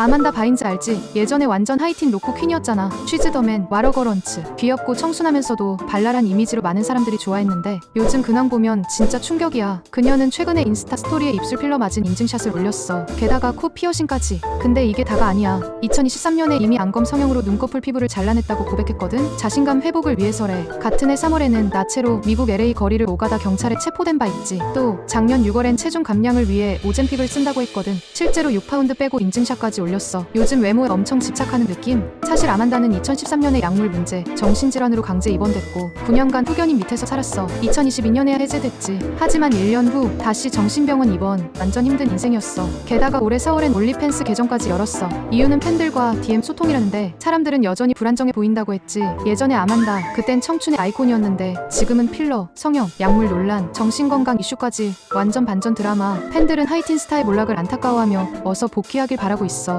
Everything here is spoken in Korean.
아만다 바인즈 알지? 예전에 완전 하이틴 로코 퀸이었잖아. 쉬즈더맨, 와러거런츠. 귀엽고 청순하면서도 발랄한 이미지로 많은 사람들이 좋아했는데 요즘 근황 보면 진짜 충격이야. 그녀는 최근에 인스타 스토리에 입술 필러 맞은 인증샷을 올렸어. 게다가 코 피어싱까지. 근데 이게 다가 아니야. 2023년에 이미 안검 성형으로 눈꺼풀 피부를 잘라냈다고 고백했거든. 자신감 회복을 위해서래. 같은 해 3월에는 나체로 미국 LA 거리를 오가다 경찰에 체포된 바 있지. 또 작년 6월엔 체중 감량을 위해 오젠픽을 쓴다고 했거든. 실제로 6파운드 빼고 인증샷까지 올렸어. 요즘 외모에 엄청 집착하는 느낌? 사실 아만다는 2013년에 약물 문제, 정신질환으로 강제 입원됐고 9년간 후견인 밑에서 살았어. 2022년에야 해제됐지. 하지만 1년 후 다시 정신병원 입원. 완전 힘든 인생이었어. 게다가 올해 4월엔 올리펜스 계정까지 열었어. 이유는 팬들과 DM 소통이라는데 사람들은 여전히 불안정해 보인다고 했지. 예전에 아만다, 그땐 청춘의 아이콘이었는데 지금은 필러, 성형, 약물 논란, 정신건강 이슈까지 완전 반전 드라마. 팬들은 하이틴 스타의 몰락을 안타까워하며 어서 복귀하길 바라고 있어.